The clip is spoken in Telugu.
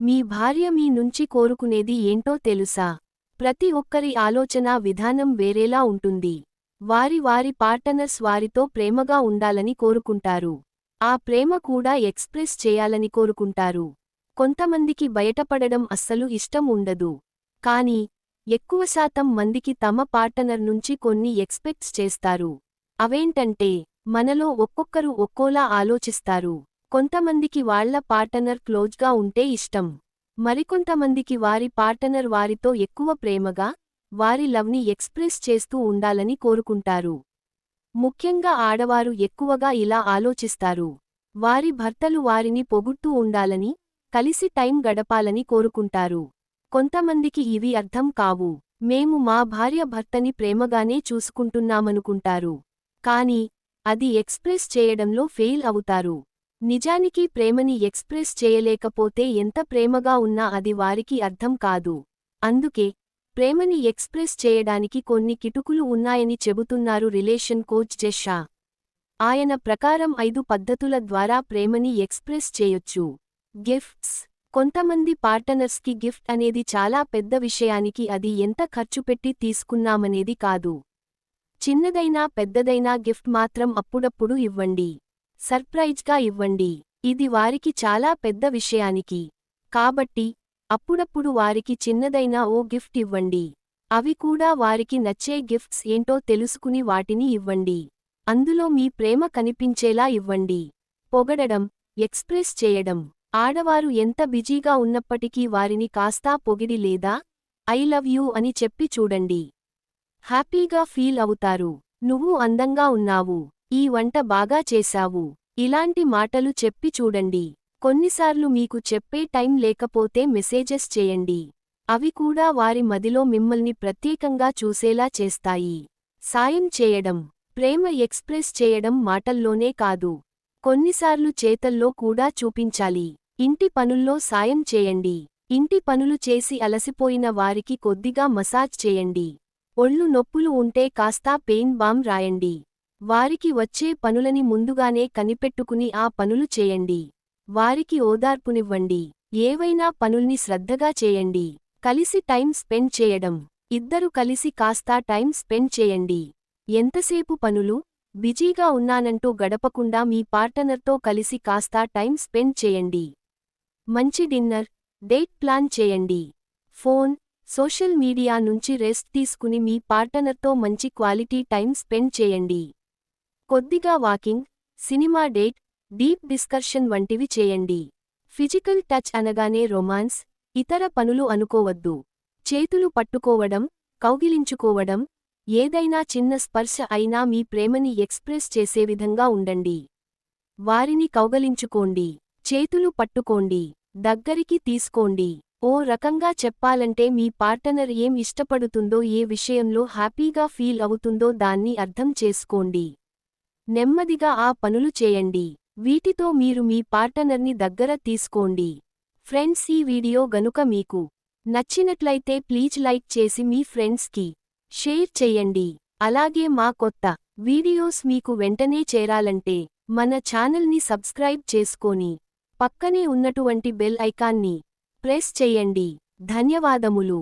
మీ భార్య మీ నుంచి కోరుకునేది ఏంటో తెలుసా? ప్రతి ఒక్కరి ఆలోచనా విధానం వేరేలా ఉంటుంది. వారి వారి పార్టనర్స్ వారితో ప్రేమగా ఉండాలని కోరుకుంటారు. ఆ ప్రేమ కూడా ఎక్స్ప్రెస్ చేయాలని కోరుకుంటారు. కొంతమందికి బయటపడడం అస్సలు ఇష్టం ఉండదు. కానీ ఎక్కువ శాతం మందికి తమ పార్టనర్ నుంచి కొన్ని ఎక్స్పెక్ట్స్ చేస్తారు. అవేంటంటే మనలో ఒక్కొక్కరు ఒక్కోలా ఆలోచిస్తారు. కొంతమందికి వాళ్ళ పార్టనర్ క్లోజ్గా ఉంటే ఇష్టం. మరికొంతమందికి వారి పార్టనర్ వారితో ఎక్కువ ప్రేమగా వారి లవ్ని ఎక్స్ప్రెస్ చేస్తూ ఉండాలని కోరుకుంటారు. ముఖ్యంగా ఆడవారు ఎక్కువగా ఇలా ఆలోచిస్తారు. వారి భర్తలు వారిని పొగుడుతూ ఉండాలని కలిసి టైం గడపాలని కోరుకుంటారు. కొంతమందికి ఇవి అర్థం కావు. మేము మా భార్య భర్తని ప్రేమగానే చూసుకుంటున్నామనుకుంటారు. కాని అది ఎక్స్ప్రెస్ చేయడంలో ఫెయిల్ అవుతారు. నిజానికి ప్రేమని ఎక్స్ప్రెస్ చేయలేకపోతే ఎంత ప్రేమగా ఉన్నా అది వారికి అర్థం కాదు. అందుకే ప్రేమని ఎక్స్ప్రెస్ చేయడానికి కొన్ని కిటుకులు ఉన్నాయని చెబుతున్నారు రిలేషన్ కోచ్ జెషా ఆయన ప్రకారం ఐదు పద్ధతుల ద్వారా ప్రేమని ఎక్స్ప్రెస్ చేయొచ్చు. గిఫ్ట్స్. కొంతమంది పార్టనర్స్కి గిఫ్ట్ అనేది చాలా పెద్ద విషయానికి అది ఎంత ఖర్చు పెట్టి తీసుకున్నామనేది కాదు. చిన్నదైనా పెద్దదైనా గిఫ్ట్ మాత్రం అప్పుడప్పుడు ఇవ్వండి. సర్ప్రైజ్గా ఇవ్వండి. ఇది వారికి చాలా పెద్ద విషయానికి. కాబట్టి అప్పుడప్పుడు వారికి చిన్నదైనా ఓ గిఫ్ట్ ఇవ్వండి. అవి కూడా వారికి నచ్చే గిఫ్ట్స్ ఏంటో తెలుసుకుని వాటిని ఇవ్వండి. అందులో మీ ప్రేమ కనిపించేలా ఇవ్వండి. పొగడడం ఎక్స్ప్రెస్ చేయడం. ఆడవారు ఎంత బిజీగా ఉన్నప్పటికీ వారిని కాస్తా పొగిడి లేదా ఐ లవ్ యూ అని చెప్పి చూడండి. హ్యాపీగా ఫీల్ అవుతారు. నువ్వు అందంగా ఉన్నావు. ఈ వంట బాగా చేశావు. ఇలాంటి మాటలు చెప్పి చూడండి. కొన్నిసార్లు మీకు చెప్పే టైం లేకపోతే మెసేజెస్ చేయండి. అవి కూడా వారి మదిలో మిమ్మల్ని ప్రత్యేకంగా చూసేలా చేస్తాయి. సాయం చేయడం ప్రేమ ఎక్స్ప్రెస్ చేయడం మాటల్లోనే కాదు. కొన్నిసార్లు చేతల్లో కూడా చూపించాలి. ఇంటి పనుల్లో సాయం చేయండి. ఇంటి పనులు చేసి అలసిపోయిన వారికి కొద్దిగా మసాజ్ చేయండి. ఒళ్ళు నొప్పులు ఉంటే కాస్తా పెయిన్ బామ్ రాయండి. వారికి వచ్చే పనులని ముందుగానే కనిపెట్టుకుని ఆ పనులు చేయండి. వారికి ఓదార్పునివ్వండి. ఏవైనా పనుల్ని శ్రద్ధగా చేయండి. కలిసి టైం స్పెండ్ చేయడం. ఇద్దరు కలిసి కాస్తా టైం స్పెండ్ చేయండి. ఎంతసేపు పనులు? బిజీగా ఉన్నానంటూ గడపకుండా మీ పార్టనర్తో కలిసి కాస్తా టైం స్పెండ్ చేయండి. మంచి డిన్నర్ డేట్ ప్లాన్ చేయండి. ఫోన్ సోషల్ మీడియా నుంచి రెస్ట్ తీసుకుని మీ పార్టనర్తో మంచి క్వాలిటీ టైం స్పెండ్ చేయండి. కొద్దిగా walking cinema date deep discussion వంటివి చేయండి. ఫిజికల్ టచ్ అనగానే రొమాన్స్ ఇతర పనులు అనుకోవద్దు. చేతులు పట్టుకోవడం కౌగిలించుకోవడం ఏదైనా చిన్న స్పర్శ అయినా మీ ప్రేమని ఎక్స్ప్రెస్ చేసే విధంగా ఉండండి. వారిని కౌగలించుకోండి. చేతులు పట్టుకోండి. దగ్గరికి తీసుకోండి. ఓ రకంగా చెప్పాలంటే మీ పార్టనర్ ఏం ఇష్టపడుతుందో ఏ విషయంలో హ్యాపీగా ఫీల్ అవుతుందో దాన్ని అర్థం చేసుకోండి. నెమ్మదిగా ఆ పనులు చేయండి. వీటితో మీరు మీ పార్టనర్ని దగ్గర తీసుకోండి. ఫ్రెండ్స్ ఈ వీడియో గనుక మీకు నచ్చినట్లయితే ప్లీజ్ లైక్ చేసి మీ ఫ్రెండ్స్కి షేర్ చెయ్యండి అలాగే మా కొత్త వీడియోస్ మీకు వెంటనే చేరాలంటే మన ఛానల్ని సబ్స్క్రైబ్ చేసుకొని పక్కనే ఉన్నటువంటి బెల్ ఐకాన్ని ప్రెస్ చెయ్యండి ధన్యవాదములు.